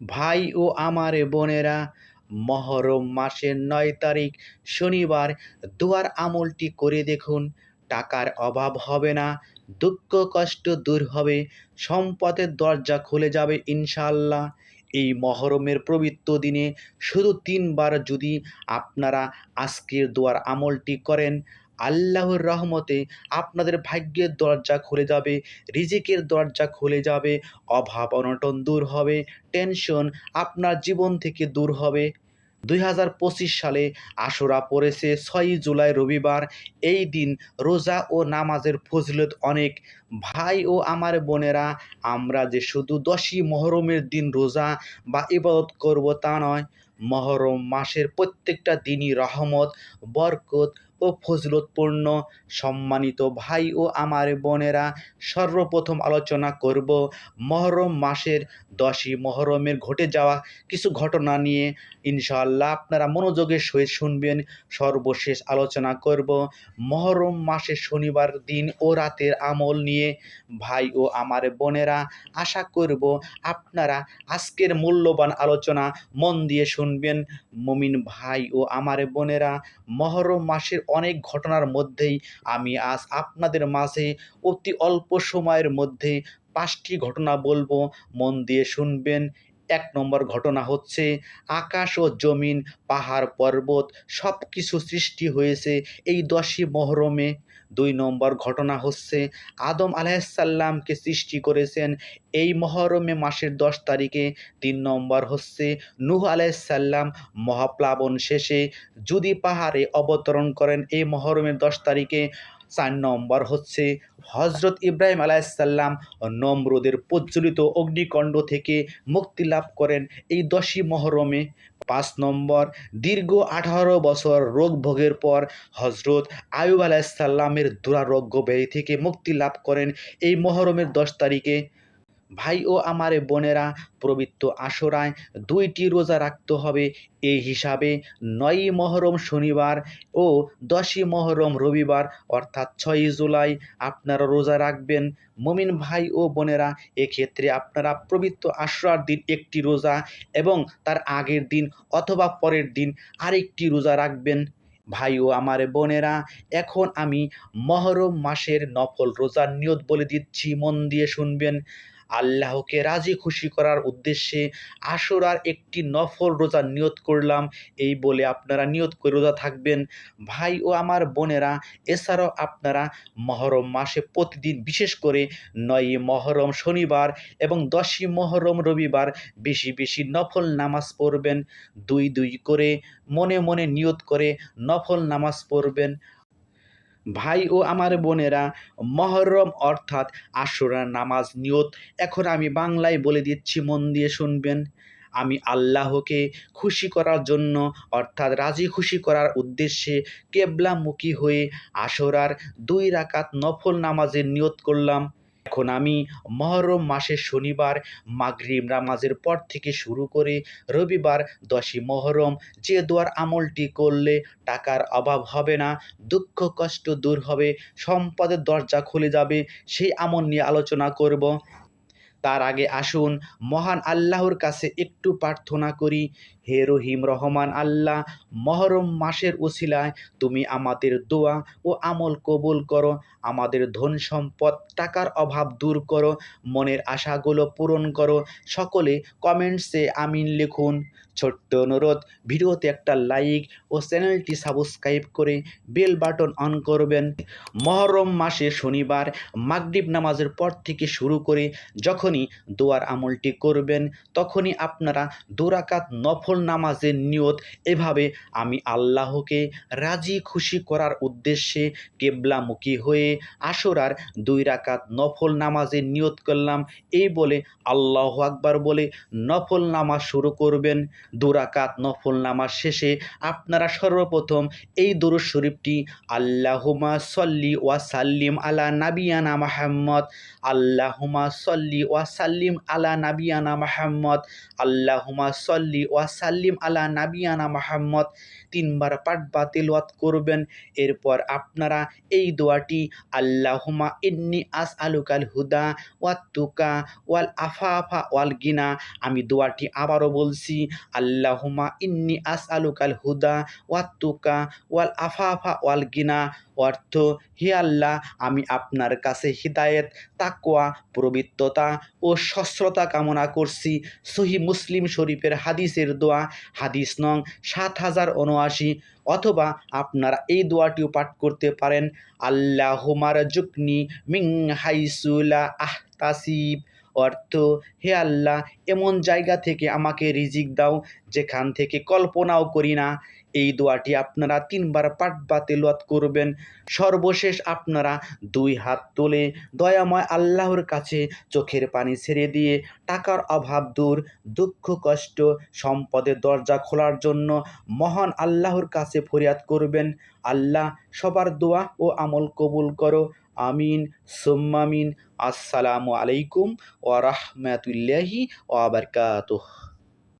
ভাই ও আমার বোনেরা, মহরম মাসের নয় তারিখ, শনিবার দুয়ার আমলটি করে দেখুন, টাকার অভাব হবে না, দুঃখ কষ্ট দূর হবে, সম্পদের দরজা খুলে যাবে ইনশাল্লাহ এই মহরমের পবিত্র দিনে শুধু তিনবার যদি আপনারা আজকের দোয়ার আমলটি করেন আল্লাহর রহমতে আপনাদের ভাগ্যের দরজা খুলে যাবে, রিজিকের দরজা খুলে যাবে, অভাব অনটন দূর হবে, টেনশন আপনার জীবন থেকে দূর হবে। দুই হাজার পঁচিশ সালে আশুরা পড়েছে ছয়ই জুলাই রবিবার, এই দিন রোজা ও নামাজের ফজলত অনেক। ভাই ও আমার বোনেরা, আমরা যে শুধু দশই মহরমের দিন রোজা বা ইবাদত করব তা নয়, মহরম মাসের প্রত্যেকটা দিনই রহমত, বরকত ও ফজলতপূর্ণ, সম্মানিত ভাই ও আমার বোনেরা, সর্বপ্রথম আলোচনা করব মহরম মাসের দশই মহরমের ঘটে যাওয়া কিছু ঘটনা নিয়ে। ইনশাআল্লাহ আপনারা মনোযোগের সহিত শুনবেন। সর্বশেষ আলোচনা করব মহরম মাসের শনিবার দিন ও রাতের আমল নিয়ে। ভাই ও আমার বোনেরা, আশা করব আপনারা আজকের মূল্যবান আলোচনা মন দিয়ে শুনবেন। মমিন ভাই ও আমার বোনেরা, মহরম মাসের অনেক ঘটনার মধ্যেই আমি আজ আপনাদের মাঝে অতি অল্প সময়ের মধ্যে পাঁচটি ঘটনা বলব। মন দিয়ে শুনবেন। এক নম্বর ঘটনা হচ্ছে, আকাশ ও জমিন, পাহাড়, পর্বত সব কিছু সৃষ্টি হয়েছে এই দশই মহরমে। দুই নম্বর ঘটনা হচ্ছে, আদম আলাইসাল্লামকে সৃষ্টি করেছেন এই মহরমে মাসের দশ তারিখে। তিন নম্বর হচ্ছে, নূহ আলাইসাল্লাম মহাপ্লাবন শেষে যদি পাহাড়ে অবতরণ করেন এই মহরমের দশ তারিখে। চার নম্বর হচ্ছে হজরত ইব্রাহিম আলাইসাল্লাম নমরুদের প্রজ্বলিত অগ্নিকণ্ড থেকে মুক্তি লাভ করেন এই দশই মহরমে। নম্বর, দীর্ঘ আঠারো বছর রোগ ভোগের পর হজরত আয়ুব আলাইসাল্লামের দুরারোগ্য ব্যয় থেকে মুক্তি লাভ করেন এই মহরমের দশ তারিখে। ভাই ও আমার বোনেরা, পবিত্র আশরায় দুইটি রোজা রাখতে হবে। এই হিসাবে নয়ই মহরম শনিবার ও দশই মহরম রবিবার, অর্থাৎ ছয়ই জুলাই, আপনারা রোজা রাখবেন। মমিন ভাই ও বোনেরা, এক্ষেত্রে আপনারা পবিত্র আশরার দিন একটি রোজা এবং তার আগের দিন অথবা পরের দিন আরেকটি রোজা রাখবেন। ভাই ও আমার বোনেরা, এখন আমি মহরম মাসের নফল রোজার নিয়ত বলে দিচ্ছি, মন দিয়ে শুনবেন। আল্লাহকে রাজি খুশি করার উদ্দেশ্যে আশুরার একটি নফল রোজা নিয়ত করলাম। এই বলে আপনারা নিয়ত করে রোজা থাকবেন। ভাই ও আমার বোনেরা, এছাড়াও আপনারা মহরম মাসে প্রতিদিন বিশেষ করে নয়ই মহরম শনিবার এবং দশই মহরম রবিবার বেশি বেশি নফল নামাজ পড়বেন। দুই দুই করে মনে মনে নিয়ত করে নফল নামাজ পড়বেন। ভাই ও আমার বোনেরা, মহরম অর্থাৎ আশুরার নামাজ নিয়ত, এখন আমি বাংলায় বলে দিচ্ছি, মন দিয়ে শুনবেন। আমি আল্লাহকে খুশি করার জন্য, অর্থাৎ রাজি খুশি করার উদ্দেশ্যে কেবলামুখী হয়ে আশরার দুই রাকাত নফল নামাজের নিয়ত করলাম। এখন আমি মহরম মাসের শনিবার, মাগরিব নামাজের পর থেকে শুরু করে রবিবার দশই মহরম যে দোয়ার আমলটি করলে টাকার অভাব হবে না, দুঃখ কষ্ট দূর হবে, সম্পদের দরজা খুলে যাবে, সেই আমল নিয়ে আলোচনা করব। তার আগে আসুন, মহান আল্লাহর কাছে একটু প্রার্থনা করি। হে রহিম রহমান আল্লাহ, মহরম মাসের উসিলায় তুমি আমাদের দোয়া ও আমল কবুল করো। আমাদের ধন সম্পদ টাকার অভাব দূর করো। মনের আশাগুলো পূরণ করো। সকলে কমেন্টসে আমিন লিখুন। ছোট্ট অনুরোধ, ভিডিওতে একটা লাইক ও চ্যানেলটি সাবস্ক্রাইব করে বেল বাটন অন করবেন। মহরম মাসে শনিবার, মাগরিব নামাজের পর থেকে শুরু করে যখনই দোয়ার আমলটি করবেন, তখনই আপনারা দোরাকাত নফল নামাজের নিয়ত এভাবে আমি আল্লাহকে রাজি খুশি করার উদ্দেশ্যে কেবলামুখী হয়ে আসরার দুই রাকাত নফল নামাজের নিয়ত করলাম। এই বলে আল্লাহ আকবার বলে নফল নামাজ শুরু করবেন। দুরাকাত নফল নামাজ শেষে আপনারা সর্বপ্রথম এই দরুদ শরীফটি আল্লাহুমা সল্লি ওয়া সাল্লিম আলা নাবিয়ানা মাহাম্মদ আল্লাহুমা সল্লি ওয়া ওয়াসাল্লিম আলা নাবিয়ানা মাহাম্মদ। আল্লাহুমা সল্লি ওয়াসাল্লিম আলা নাবিয়ানা মাহাম্মদ। তিনবার পাঠ বা তেলাওয়াত করবেন। এরপর আপনারা এই দোয়াটি আল্লাহুমা ইন্নি আস আলুকাল হুদা ওয়াত তুকা ওয়াল আফাফা ওয়াল গিনা, আমি দোয়াটি আবারও বলছি আল্লাহুমা ইন্নি আস আলুকাল হুদা ওয়াত তুকা ওয়াল আফাফা ওয়াল গিনা। অর্থ, হে আল্লাহ, আমি আপনার কাছে হিদায়েত, তাকওয়া, পবিত্রতা ও সস্রতা কামনা করছি। সহি মুসলিম শরীফের হাদিসের দোয়া। হাদিস নং সাত হাজার উনআশি অথবা আপনারা এই দোয়াটিও পাঠ করতে পারেন। আল্লাহ হুমার জুকনি মিং হাইসুলা আহতাসিব। অর্থ, হে আল্লাহ, এমন জায়গা থেকে আমাকে রিজিক দাও, যেখান থেকে কল্পনাও করি না। এই দোয়াটি আপনারা তিনবার পাঠ বা তেলাওয়াত করবেন। সর্বশেষ আপনারা দুই হাত তুলে দয়াময় আল্লাহর কাছে চোখের পানি ছেড়ে দিয়ে টাকার অভাব দূর, দুঃখ, কষ্ট সম্পদের দরজা খোলার জন্য মহান আল্লাহর কাছে ফরিয়াদ করবেন। আল্লাহ সবার দোয়া ও আমল কবুল করো। আমিন সোম্মামিন আসসালামু আলাইকুম ওয়া রাহমাতুল্লাহি ওয়া বারাকাতুহু।